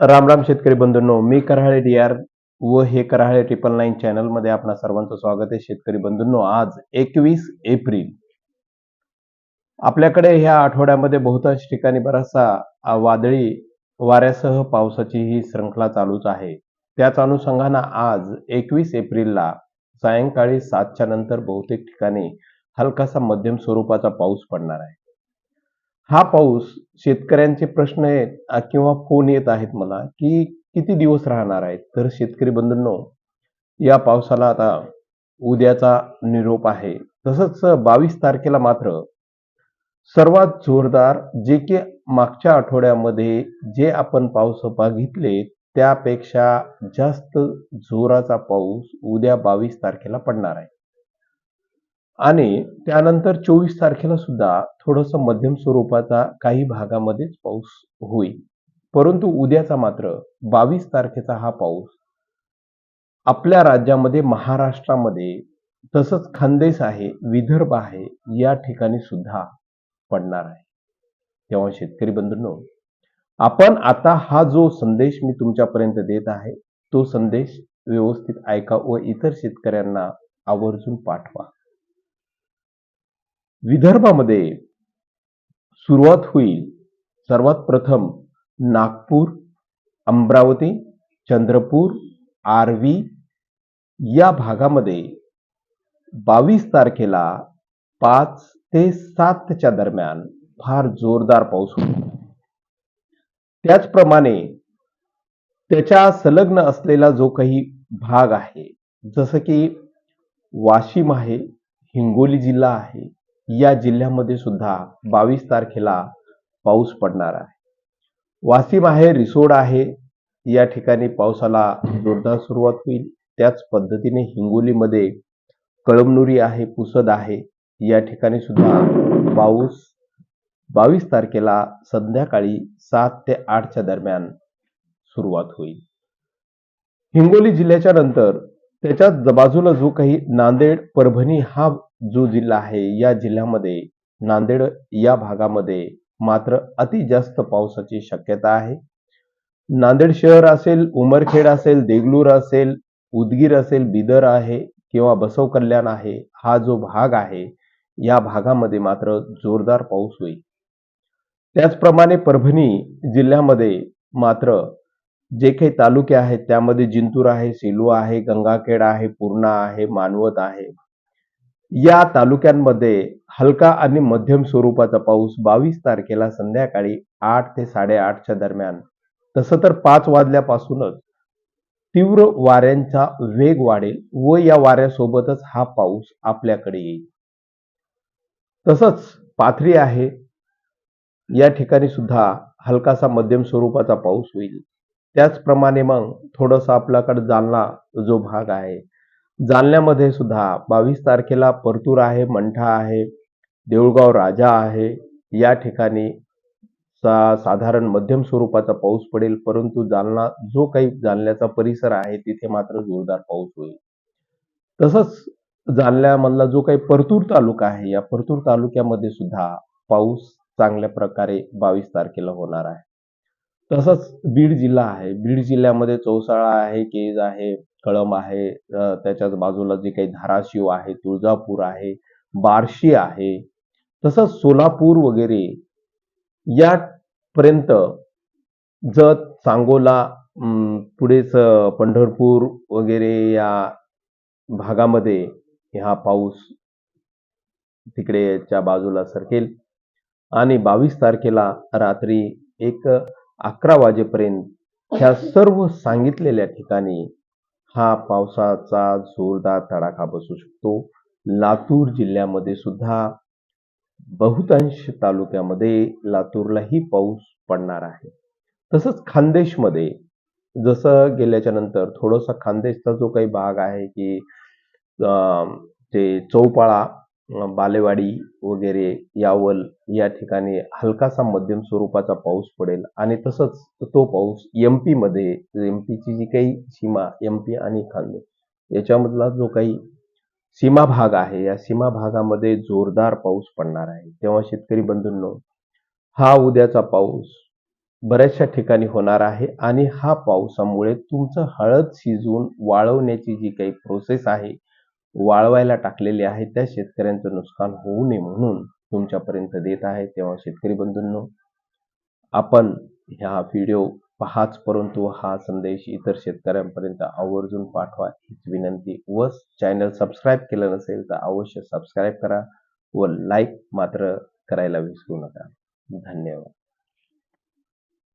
राम राम शेतकरी बंधूंनो मी Karale D R व हे कराळे ट्रिपल नाईन चॅनलमध्ये आपणा सर्वांचं स्वागत आहे शेतकरी बंधूंनो. आज एकवीस एप्रिल. आपल्याकडे ह्या आठवड्यामध्ये बहुतांश ठिकाणी बराचसा वादळी वाऱ्यासह पावसाची ही श्रृंखला चालूच आहे. त्याच अनुषंगानं आज एकवीस एप्रिलला सायंकाळी सातच्या नंतर बहुतेक ठिकाणी हलकासा मध्यम स्वरूपाचा पाऊस पडणार आहे. हा पाऊस शेतकऱ्यांचे प्रश्न आहेत किंवा फोन येत आहेत मला की किती दिवस राहणार आहेत? तर शेतकरी बंधूंनो या पावसाला आता उद्याचा निरोप आहे. तसंच बावीस तारखेला मात्र सर्वात जोरदार जे की मागच्या आठवड्यामध्ये जे आपण पाऊस बघितले त्यापेक्षा जास्त जोराचा पाऊस उद्या बावीस तारखेला पडणार आहे. आणि त्यानंतर चोवीस तारखेला सुद्धा थोडस मध्यम स्वरूपाचा काही भागामध्येच पाऊस होईल. परंतु उद्याचा मात्र बावीस तारखेचा हा पाऊस आपल्या राज्यामध्ये महाराष्ट्रामध्ये तसंच खानदेश आहे विदर्भ आहे या ठिकाणी सुद्धा पडणार आहे. तेव्हा शेतकरी बंधूंनो आपण आता हा जो संदेश मी तुमच्यापर्यंत देत आहे तो संदेश व्यवस्थित ऐका व इतर शेतकऱ्यांना आवर्जून पाठवा. विदर्भामध्ये सुरुवात होईल सर्वात प्रथम नागपूर अमरावती चंद्रपूर आर्वी या भागामध्ये बावीस तारखेला पाच ते सातच्या दरम्यान फार जोरदार पाऊस होईल त्याचप्रमाणे त्याच्या संलग्न असलेला जो काही भाग आहे जसं की वाशिम आहे हिंगोली जिल्हा आहे या जिल्ह्यामध्ये सुद्धा बावीस तारखेला पाऊस पडणार आहे. वाशिम आहे रिसोड आहे या ठिकाणी पावसाला जोरदार सुरुवात होईल. त्याच पद्धतीने हिंगोलीमध्ये कळमनुरी आहे पुसद आहे या ठिकाणी सुद्धा पाऊस बावीस तारखेला संध्याकाळी सात ते आठच्या दरम्यान सुरुवात होईल. हिंगोली जिल्ह्याच्या नंतर त्याच्या बाजूला जो काही नांदेड परभणी हा जो जिल्हा आहे या जिल्ह्यामध्ये नांदेड या भागामध्ये मात्र अति जास्त पावसाची शक्यता आहे. नांदेड शहर असेल उमरखेड असेल देगलूर असेल उदगीर असेल बिदर आहे किंवा बसव कल्याण आहे हा जो भाग आहे या भागामध्ये मात्र जोरदार पाऊस होईल. त्याचप्रमाणे परभणी जिल्ह्यामध्ये मात्र जे काही तालुके आहेत त्यामध्ये जिंतूर आहे सेलू आहे गंगाखेड आहे पूर्णा आहे मानवत आहे या तालुक्यांमध्ये हलका आणि मध्यम स्वरूपाचा पाऊस बावीस तारखेला संध्याकाळी आठ ते साडेआठच्या दरम्यान. तसं तर पाच वाजल्यापासूनच तीव्र वाऱ्यांचा वेग वाढेल व या वाऱ्यासोबतच हा पाऊस आपल्याकडे येईल. तसंच पाथरी आहे. या ठिकाणी सुद्धा हलकासा मध्यम स्वरूपाचा पाऊस होईल. त्याचप्रमाणे मग थोडंसं आपल्याकडे जालना जो भाग आहे जालन्यामध्ये सुद्धा बावीस तारखेला परतूर आहे मंठा आहे देऊळगाव राजा आहे. या ठिकाणी सा साधारण मध्यम स्वरूपाचा पाऊस पडेल परंतु जालना जो काही जालन्याचा परिसर आहे तिथे मात्र जोरदार पाऊस होईल. तसंच जालन्यामधला जो काही परतूर तालुका आहे या परतूर तालुक्यामध्ये सुद्धा पाऊस चांगल्या प्रकारे बावीस तारखेला होणार आहे. तसंच बीड जिल्हा आहे. बीड जिल्ह्यामध्ये चौसाळा आहे केज आहे कळम आहे त्याच्याच बाजूला जे काही धाराशिव आहे तुळजापूर आहे बार्शी आहे तसंच सोलापूर वगैरे या पर्यंत जत सांगोला पुढेच पंढरपूर वगैरे या भागामध्ये हा पाऊस तिकडेच्या बाजूला सरकेल. आणि बावीस तारखेला रात्री एक अकरा वाजेपर्यंत ह्या सर्व सांगितलेल्या ठिकाणी हा पावसाचा जोरदार तडाखा बसू शकतो. लातूर जिल्ह्यामध्ये सुद्धा बहुतांश तालुक्यामध्ये लातूरलाही पाऊस पडणार आहे. तसंच खानदेशमध्ये जसं गेल्याच्यानंतर थोडासा खानदेशचा जो काही भाग आहे की ते चौपाळा बालेवाडी वगैरे यावल या ठिकाणी हलकासा मध्यम स्वरूपाचा पाऊस पडेल. आणि तसंच तो पाऊस एममध्ये एम पीची जी काही सीमा एम पी आणि खानदेश याच्यामधला जो काही सीमा भाग आहे या सीमा भागामध्ये जोरदार पाऊस पडणार आहे. तेव्हा शेतकरी बंधूंनो हा उद्याचा पाऊस बऱ्याचशा ठिकाणी होणार आहे आणि हा पावसामुळे तुमचं हळद शिजवून वाळवण्याची जी काही प्रोसेस आहे वाळवायला टाकलेले आहे त्या शेतकऱ्यांचं नुकसान होऊ नये म्हणून तुमच्यापर्यंत देत आहे तेव्हा शेतकरी बंधूंनो आपण ह्या व्हिडिओ पहाच परंतु हा संदेश इतर शेतकऱ्यांपर्यंत आवर्जून पाठवा हीच विनंती. व चॅनल सबस्क्राईब केलं नसेल तर अवश्य सबस्क्राईब करा व लाईक मात्र करायला विसरू नका. धन्यवाद.